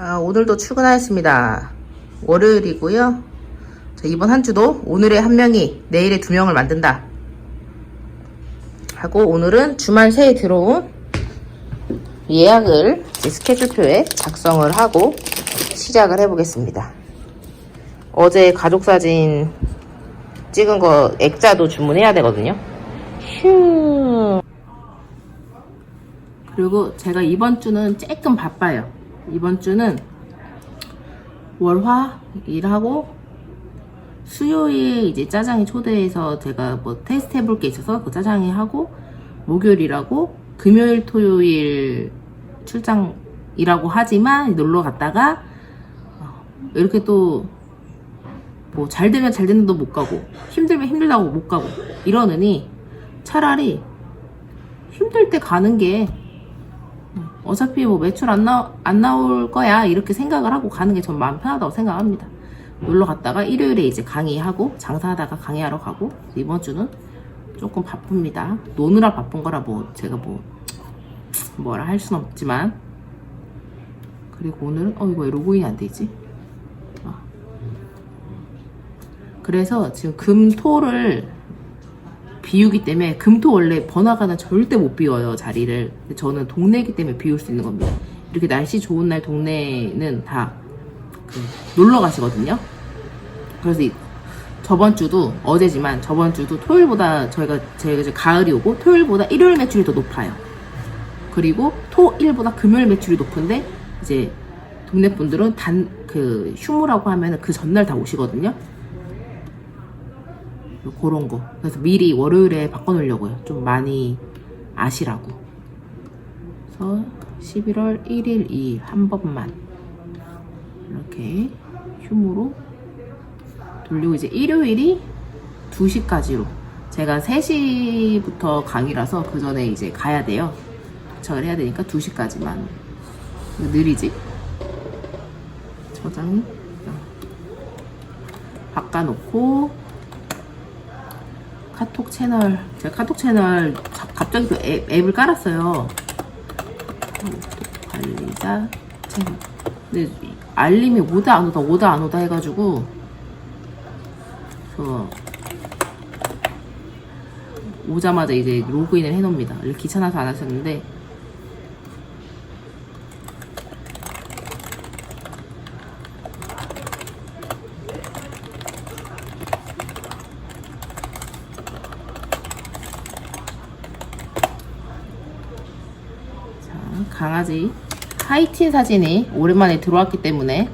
아, 오늘도 출근하였습니다. 월요일이고요. 자, 이번 한 주도 오늘의 한 명이 내일의 두 명을 만든다. 하고 오늘은 주말 새에 들어온 예약을 스케줄표에 작성을 하고 시작을 해보겠습니다. 어제 가족 사진 찍은 거 액자도 주문해야 되거든요. 휴. 그리고 제가 이번 주는 조금 바빠요. 이번 주는 월화 일하고 수요일 이제 짜장이 초대해서 제가 뭐 테스트 해볼 게 있어서 그 짜장이 하고 목요일 일하고 금요일 토요일 출장 일하고 하지만 놀러 갔다가 어, 이렇게 또 뭐 잘 되면 잘 되는데 못 가고 힘들면 힘들다고 못 가고 이러느니 차라리 힘들 때 가는 게 어차피 뭐 매출 안, 나, 안 나올 거야. 이렇게 생각을 하고 가는 게 전 마음 편하다고 생각합니다. 놀러 갔다가 일요일에 이제 강의하고 장사하다가 강의하러 가고 이번 주는 조금 바쁩니다. 노느라 바쁜 거라 뭐 제가 뭐 뭐라 할 순 없지만. 그리고 오늘은 어 이거 왜 로그인이 안 되지? 어. 그래서 지금 금토를 비우기 때문에 금토 원래 번화가는 절대 못 비워요 자리를. 근데 저는 동네이기 때문에 비울 수 있는 겁니다. 이렇게 날씨 좋은 날 동네는 다 그, 놀러 가시거든요. 그래서 이- 저번 주도 어제지만 저번 주도 토요일보다 저희가 저희가 이제 가을이 오고 토요일보다 일요일 매출이 더 높아요. 그리고 토일보다 금요일 매출이 높은데 이제 동네 분들은 단 그 휴무라고 하면 그 전날 다 오시거든요 그런 거. 그래서 미리 월요일에 바꿔놓으려고요. 좀 많이 아시라고. 그래서 11월 1일, 2일 한 번만 이렇게 휴무로 돌리고 이제 일요일이 2시까지로 제가 3시부터 강의라서 그 전에 이제 가야 돼요. 도착을 해야 되니까 2시까지만 느리지? 저장이 바꿔놓고 카톡 채널 제가 카톡 채널 자- 갑자기 또 앱, 앱을 깔았어요. 관리자 채널. 근데 알림이 오다 안 오다 오다 안 오다 해가지고 그 오자마자 이제 로그인을 해놓습니다. 귀찮아서 안 하셨는데 자, 강아지 하이틴 사진이 오랜만에 들어왔기 때문에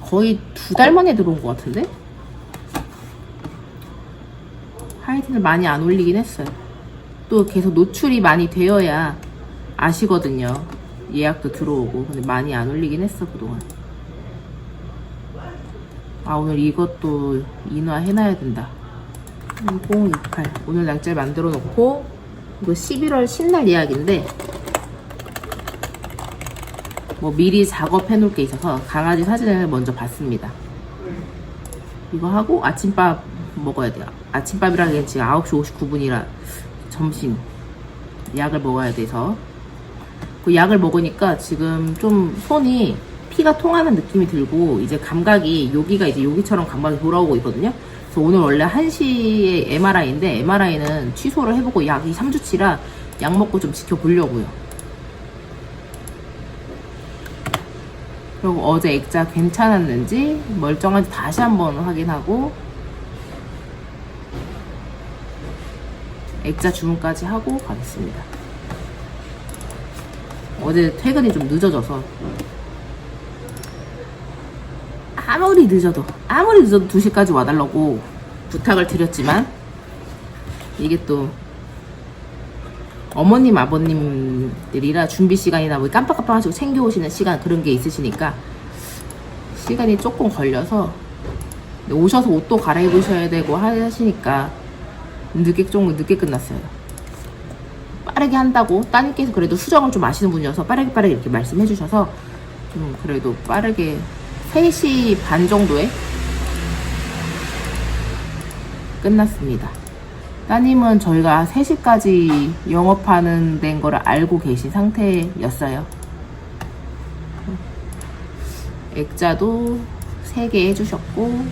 거의 두 달 만에 들어온 것 같은데? 하이틴을 많이 안 올리긴 했어요. 또 계속 노출이 많이 되어야 아시거든요. 예약도 들어오고. 근데 많이 안 올리긴 했어, 그동안. 아, 오늘 이것도 인화 해놔야 된다. 2028. 오늘 날짜를 만들어 놓고, 이거 11월 10날 예약인데, 뭐 미리 작업해 놓을 게 있어서 강아지 사진을 먼저 봤습니다. 이거 하고 아침밥 먹어야 돼요. 아침밥이라기엔 지금 9시 59분이라 점심 약을 먹어야 돼서 그 약을 먹으니까 지금 좀 손이 피가 통하는 느낌이 들고 이제 감각이 여기가 이제 여기처럼 감각이 돌아오고 있거든요. 그래서 오늘 원래 1시에 MRI인데 MRI는 취소를 해보고 약이 3주치라 약 먹고 좀 지켜보려고요. 그리고 어제 액자 괜찮았는지 멀쩡한지 다시 한번 확인하고 액자 주문까지 하고 가겠습니다. 어제 퇴근이 좀 늦어져서 아무리 늦어도 아무리 늦어도 2시까지 와달라고 부탁을 드렸지만 이게 또 어머님 아버님들이라 준비 시간이나 뭐 깜빡깜빡하시고 챙겨오시는 시간 그런 게 있으시니까 시간이 조금 걸려서 오셔서 옷도 갈아입으셔야 되고 하시니까 늦게 좀 늦게 끝났어요. 빠르게 한다고 따님께서 그래도 수정을 좀 아시는 분이어서 빠르게 빠르게 이렇게 말씀해 주셔서 좀 그래도 빠르게 3시 반 정도에 끝났습니다. 따님은 저희가 3시까지 영업하는 데인 거를 알고 계신 상태였어요. 액자도 3개 해주셨고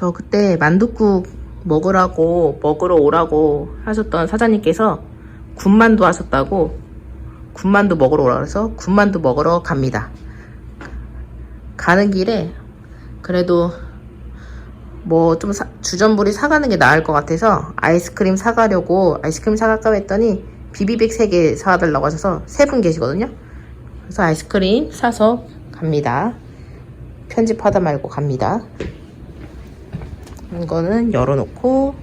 저 그때 만둣국 먹으라고 먹으러 오라고 하셨던 사장님께서 군만두 하셨다고 군만두 먹으러 오라 그래서 군만두 먹으러 갑니다. 가는 길에 그래도 뭐 좀 주전부리 사가는 게 나을 것 같아서 아이스크림 사가려고 아이스크림 사갈까 했더니 비비백 3개 사달라고 하셔서 세 분 계시거든요. 그래서 아이스크림 사서 갑니다. 편집하다 말고 갑니다. 이거는 열어놓고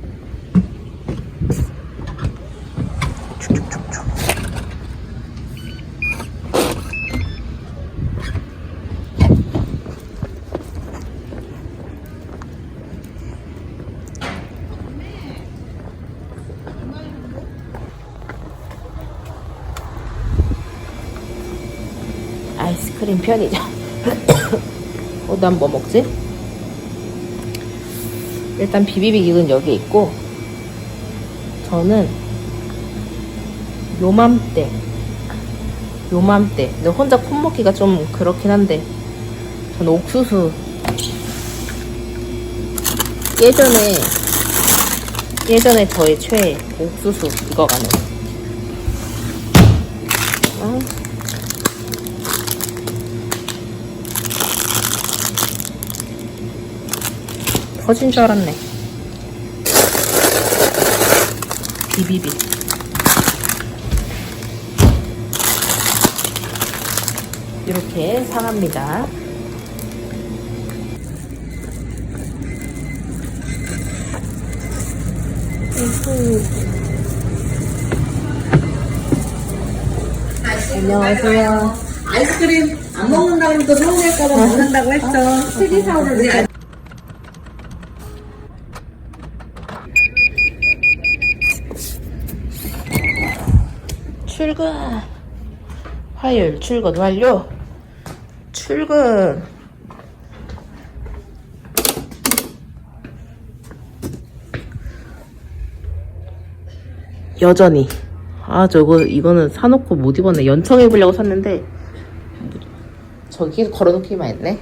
아이스크림 편의점 어, 난뭐 먹지? 일단 비비빅은 여기 있고 저는 요맘때 요맘때 근데 혼자 콘 먹기가 좀 그렇긴 한데 저는 옥수수 예전에 예전에 저의 최애 옥수수 익어가는 아. 터진 줄 알았네. 비비비. 이렇게 사갑니다. 안녕하세요. 아이스크림 안 먹는다고 하면 또 서운할까봐 먹는다고 했어. 스리 사오를 출근. 화요일 출근 완료. 출근. 여전히. 아, 저거, 이거는 사놓고 못 입었네. 연청해 보려고 샀는데, 저기 걸어놓기만 했네.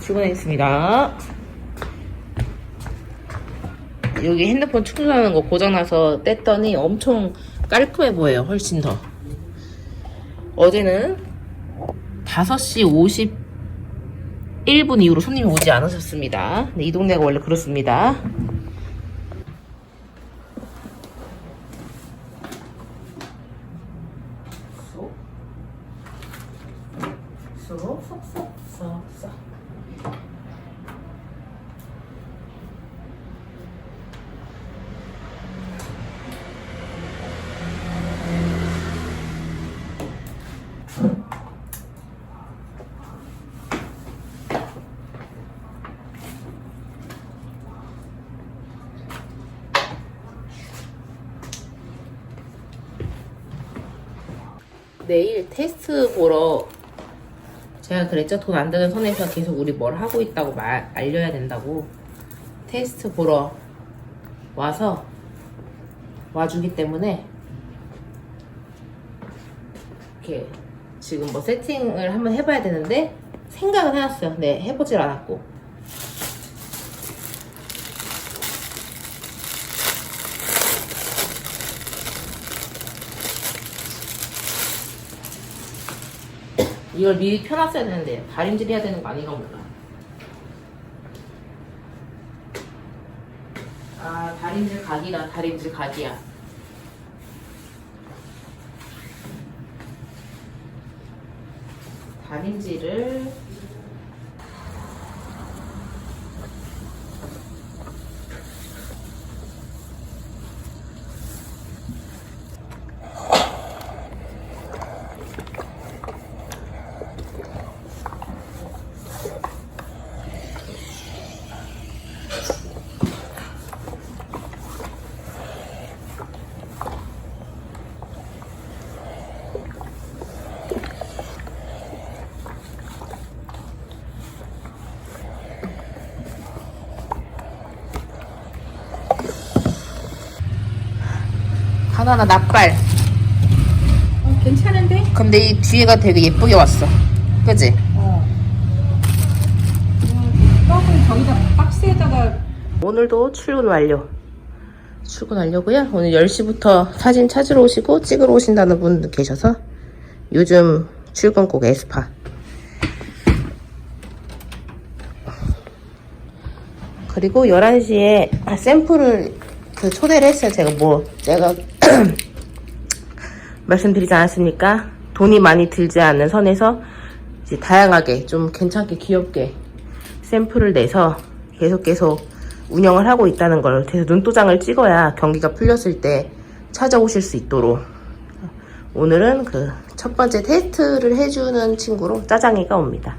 출근했습니다. 여기 핸드폰 충전하는 거 고장나서 뗐더니 엄청 깔끔해 보여요. 훨씬 더. 어제는 5시 51분 이후로 손님이 오지 않으셨습니다. 네, 이 동네가 원래 그렇습니다. 내일 테스트 보러 제가 그랬죠? 돈 안 드는 선에서 계속 우리 뭘 하고 있다고 말, 알려야 된다고 테스트 보러 와서 와주기 때문에 이렇게 지금 뭐 세팅을 한번 해봐야 되는데 생각은 해놨어요. 네 해보질 않았고 이걸 미리 펴놨어야 되는데 다림질 해야 되는 거 아닌가 몰라 아 다림질 각이다 다림질 각이야. 다림질을 하나나 납발 어, 괜찮은데? 근데 이 뒤에가 되게 예쁘게 왔어 그지? 어. 떡은 저기다 박스에다가 오늘도 출근 완료. 출근 완료고요. 오늘 10시부터 사진 찾으러 오시고 찍으러 오신다는 분 계셔서 요즘 출근곡 에스파. 그리고 11시에 샘플을 그 초대를 했어요. 제가 뭐 제가 말씀드리지 않았습니까? 돈이 많이 들지 않는 선에서 이제 다양하게 좀 괜찮게 귀엽게 샘플을 내서 계속 계속 운영을 하고 있다는 걸 그래서 눈도장을 찍어야 경기가 풀렸을 때 찾아오실 수 있도록 오늘은 그 첫 번째 테스트를 해주는 친구로 짜장이가 옵니다.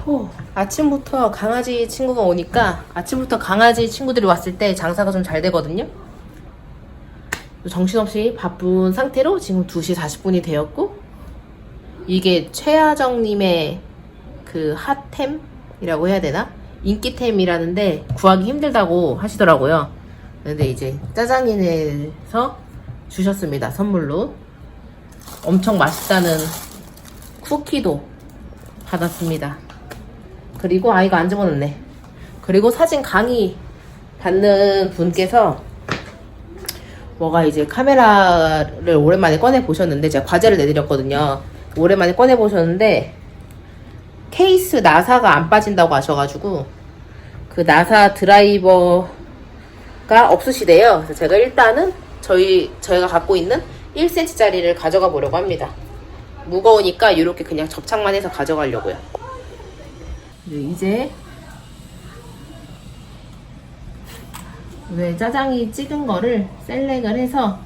네. 호, 아침부터 강아지 친구가 오니까 아침부터 강아지 친구들이 왔을 때 장사가 좀 잘 되거든요. 정신없이 바쁜 상태로 지금 2시 40분이 되었고 이게 최하정님의 그 핫템이라고 해야 되나? 인기템이라는데 구하기 힘들다고 하시더라고요. 근데 이제 짜장인에서 주셨습니다. 선물로. 엄청 맛있다는 쿠키도 받았습니다. 그리고 아 이거 안 집어넣네. 그리고 사진 강의 받는 분께서 뭐가 이제 카메라를 오랜만에 꺼내 보셨는데 제가 과제를 내드렸거든요. 오랜만에 꺼내 보셨는데 케이스 나사가 안 빠진다고 하셔가지고 그 나사 드라이버가 없으시대요. 그래서 제가 일단은 저희 저희가 갖고 있는 1cm짜리를 가져가 보려고 합니다. 무거우니까 이렇게 그냥 접착만 해서 가져가려고요. 네, 이제 왜 짜장이 찍은 거를 셀렉을 해서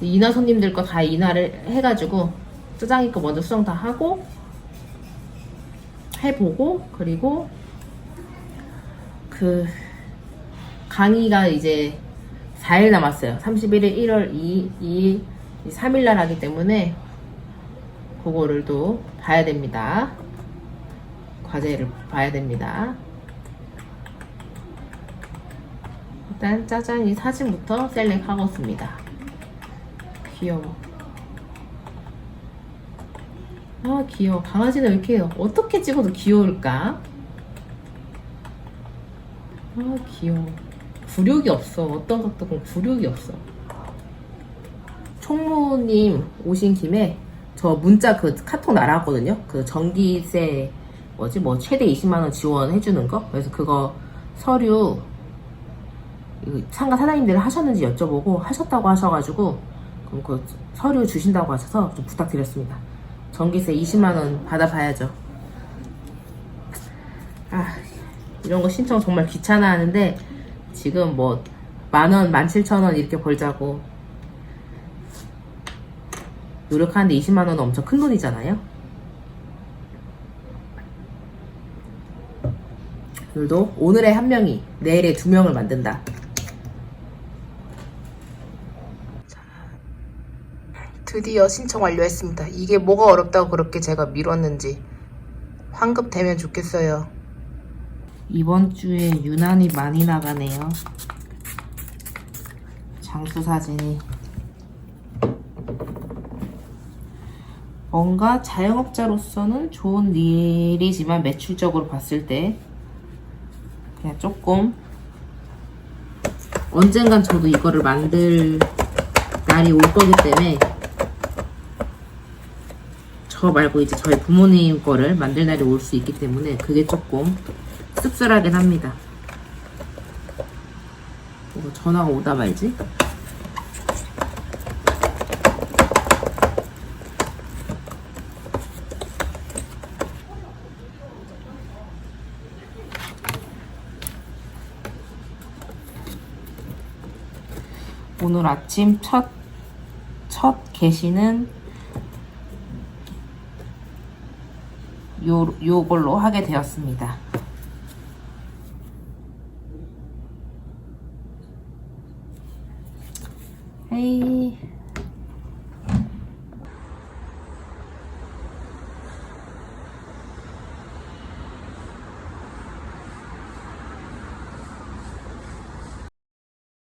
인화 손님들 거 다 인화를 해가지고 짜장이 거 먼저 수정 다 하고 해보고 그리고 그 강의가 이제 4일 남았어요. 31일, 1월 2, 2일, 3일 날 하기 때문에 그거를 또 봐야 됩니다. 과제를 봐야 됩니다. 일단 짜장이 사진부터 셀렉하겠습니다. 귀여워. 아 귀여워 강아지는 왜 이렇게 어떻게 찍어도 귀여울까 아 귀여워 굴욕이 없어 어떤 보면 굴욕이 없어 총무님 오신 김에 저 문자 그 카톡 날아왔거든요 그 전기세 뭐지 뭐 최대 20만원 지원해주는 거 그래서 그거 서류 상가 사장님들 하셨는지 여쭤보고 하셨다고 하셔가지고 그럼 그 서류 주신다고 하셔서 좀 부탁드렸습니다 전기세 20만원 받아봐야죠. 아, 이런 거 신청 정말 귀찮아 하는데, 지금 뭐, 만원, 만칠천원 이렇게 벌자고, 노력하는데 20만원은 엄청 큰 돈이잖아요? 오늘도 오늘의 한 명이 내일의 두 명을 만든다. 드디어 신청 완료했습니다. 이게 뭐가 어렵다고 그렇게 제가 미뤘는지 환급 되면 좋겠어요. 이번 주에 유난히 많이 나가네요. 장수 사진이. 뭔가 자영업자로서는 좋은 일이지만 매출적으로 봤을 때 그냥 조금 언젠간 저도 이거를 만들 날이 올 거기 때문에 저 말고 이제 저희 부모님 거를 만들 날이 올 수 있기 때문에 그게 조금 씁쓸하긴 합니다. 이거 전화가 오다 말지? 오늘 아침 첫, 첫 게시는 요, 요걸로 하게 되었습니다. 에이.